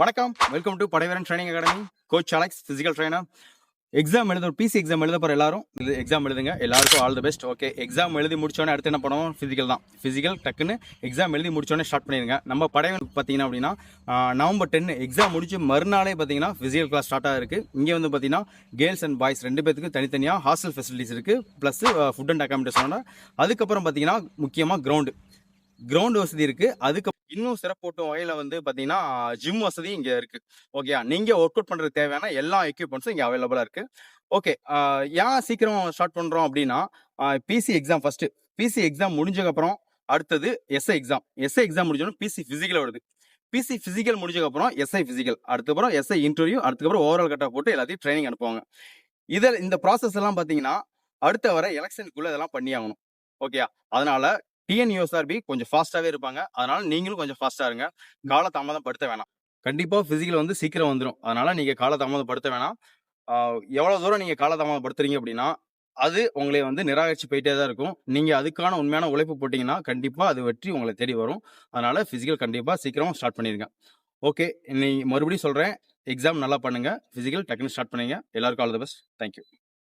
வணக்கம். Welcome to Padaivaran training academy coach Alex physical trainer exam எழுத PC exam எழுத போகிற எல்லாரும் இது எக்ஸாம் எழுதுங்க. எல்லாருக்கும் all the best okay exam எழுதி முடிச்சோடனே அடுத்து என்ன பண்ணுவோம்? ஃபிசிக்கல் தான். ஃபிசிக்கல் டக்குன்னு எக்ஸாம் எழுதி முடிச்சோடனே ஸ்டார்ட் பண்ணிடுங்க. நம்ம படைவன் பார்த்தீங்கன்னா அப்படின்னா நவம்பர் டென் எக்ஸாம் முடிச்சு மறுநாளே பார்த்தீங்கன்னா ஃபிசிக்கல் கிளாஸ் ஸ்டார்ட் ஆகிருக்கு இங்கே வந்து பார்த்தீங்கன்னா கேர்ள்ஸ் அண்ட் பாய்ஸ் ரெண்டு பேத்துக்கு தனித்தனியாக ஹாஸ்டல் ஃபெசிலிட்டிஸ் இருக்குது ப்ளஸ் ஃபுட் அண்ட் அக்காமடேஷனோட அதுக்கப்புறம் பார்த்தீங்கன்னா முக்கியமாக கிரவுண்டு கிரவுண்ட் வசதி இருக்கு. அதுக்கு இன்னும் சிறப்பூட்டும் வகையில வந்து பாத்தீங்கன்னா ஜிம் வசதி இங்க இருக்கு. ஓகேயா நீங்க ஒர்க் அவுட் பண்றது தேவையான எல்லா எக்யூப்மெண்ட்ஸும் இங்க அவைலபிளா இருக்கு. ஓகே ஏன் சீக்கிரம் ஸ்டார்ட் பண்றோம் அப்படின்னா PC exam first PC exam முடிஞ்சதுக்கு அப்புறம் அடுத்தது எஸ்ஐ எக்ஸாம் எஸ்ஐ எக்ஸாம் முடிஞ்சோன்னு பிசி பிசிக்கல் வருது. பிசி பிசிக்கல் முடிஞ்சக்கப்புறம் எஸ்ஐ பிசிக்கல் அதுக்கப்புறம் எஸ்ஐ இன்டர்வியூ அதுக்கப்புறம் ஓவரால் கட்டாக போட்டு எல்லாத்தையும் ட்ரைனிங் அனுப்புவாங்க. இதில் இந்த ப்ராசஸ் எல்லாம் பார்த்தீங்கன்னா அடுத்த வர எலெக்ஷனுக்குள்ளே இதெல்லாம் பண்ணி ஆகணும் ஓகேயா அதனால டிஎன்யூஎஸ்ஆர்பி கொஞ்சம் ஃபாஸ்ட்டாகவே இருப்பாங்க. அதனால நீங்களும் கொஞ்சம் ஃபாஸ்ட்டாக இருங்க. கால தாமதப்படுத்த வேணாம். கண்டிப்பாக ஃபிசிக்கல் வந்து சீக்கிரம் வந்துடும் அதனால நீங்கள் கால தாமதப்படுத்த வேணாம். எவ்வளோ தூரம் நீங்கள் கால தாமதப்படுத்துறீங்க அப்படின்னா அது உங்களை வந்து நிராகரிச்சு போயிட்டே தான் இருக்கும். நீங்கள் அதுக்கான உண்மையான உழைப்பு போட்டிங்கன்னா கண்டிப்பாக அது வெற்றி உங்களை தேடி வரும். அதனால் ஃபிசிக்கல் கண்டிப்பாக சீக்கிரம் ஸ்டார்ட் பண்ணிடுங்க ஓகே இன்னைக்கு மறுபடியும் சொல்கிறேன் எக்ஸாம் நல்லா பண்ணுங்கள் ஃபிசிக்கல் டக்குன்னு ஸ்டார்ட் பண்ணுங்கள் எல்லாருக்கும் ஆல் தி பெஸ்ட் தேங்க்யூ